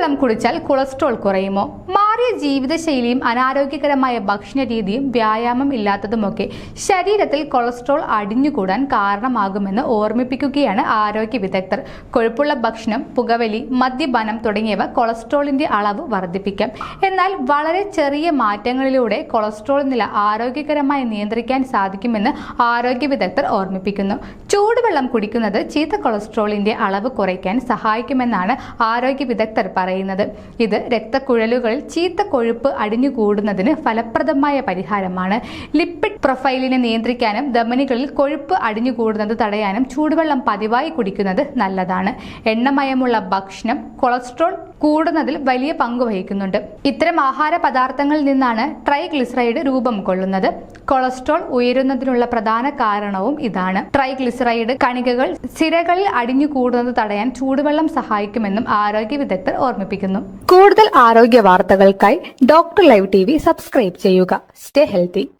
ചൂടുവെള്ളം കുടിച്ചാൽ കൊളസ്ട്രോൾ കുറയുമോ? മാറിയ ജീവിതശൈലിയും അനാരോഗ്യകരമായ ഭക്ഷണ രീതിയും വ്യായാമം ഇല്ലാത്തതുമൊക്കെ ശരീരത്തിൽ കൊളസ്ട്രോൾ അടിഞ്ഞുകൂടാൻ കാരണമാകുമെന്ന് ഓർമ്മിപ്പിക്കുകയാണ് ആരോഗ്യ വിദഗ്ധർ. കൊഴുപ്പുള്ള ഭക്ഷണം പുകവലി മദ്യപാനം തുടങ്ങിയവ കൊളസ്ട്രോളിന്റെ അളവ് വർദ്ധിപ്പിക്കാം. എന്നാൽ വളരെ ചെറിയ മാറ്റങ്ങളിലൂടെ കൊളസ്ട്രോൾ നില ആരോഗ്യകരമായി നിയന്ത്രിക്കാൻ സാധിക്കുമെന്ന് ആരോഗ്യ വിദഗ്ധർ ഓർമ്മിപ്പിക്കുന്നു. ചൂടുവെള്ളം കുടിക്കുന്നത് ചീത്ത കൊളസ്ട്രോളിന്റെ അളവ് കുറയ്ക്കാൻ സഹായിക്കുമെന്നാണ് ആരോഗ്യ വിദഗ്ധർ പറയുന്നത്. ഇത് രക്തക്കുഴലുകളിൽ ചീത്ത കൊഴുപ്പ് അടിഞ്ഞുകൂടുന്നതിന് ഫലപ്രദമായ പരിഹാരമാണ്. ലിപ്പിഡ് പ്രൊഫൈലിനെ നിയന്ത്രിക്കാനും ധമനികളിൽ കൊഴുപ്പ് അടിഞ്ഞുകൂടുന്നത് തടയാനും ചൂടുവെള്ളം പതിവായി കുടിക്കുന്നത് നല്ലതാണ്. എണ്ണമയമുള്ള ഭക്ഷണം കൊളസ്ട്രോൾ കൂടുന്നതിൽ വലിയ പങ്ക് വഹിക്കുന്നുണ്ട്. ഇത്തരം ആഹാര പദാർത്ഥങ്ങളിൽ നിന്നാണ് ട്രൈഗ്ലിസറൈഡ് രൂപം കൊള്ളുന്നത്. കൊളസ്ട്രോൾ ഉയരുന്നതിനുള്ള പ്രധാന കാരണവും ഇതാണ്. ട്രൈഗ്ലിസറൈഡ് കണികകൾ സിരകളിൽ അടിഞ്ഞു കൂടുന്നത് തടയാൻ ചൂടുവെള്ളം സഹായിക്കുമെന്നും ആരോഗ്യ വിദഗ്ധർ ഓർമ്മിപ്പിക്കുന്നു. കൂടുതൽ ആരോഗ്യ വാർത്തകൾക്കായി ഡോക്ടർ ലൈവ് ടി സബ്സ്ക്രൈബ് ചെയ്യുക. Stay healthy.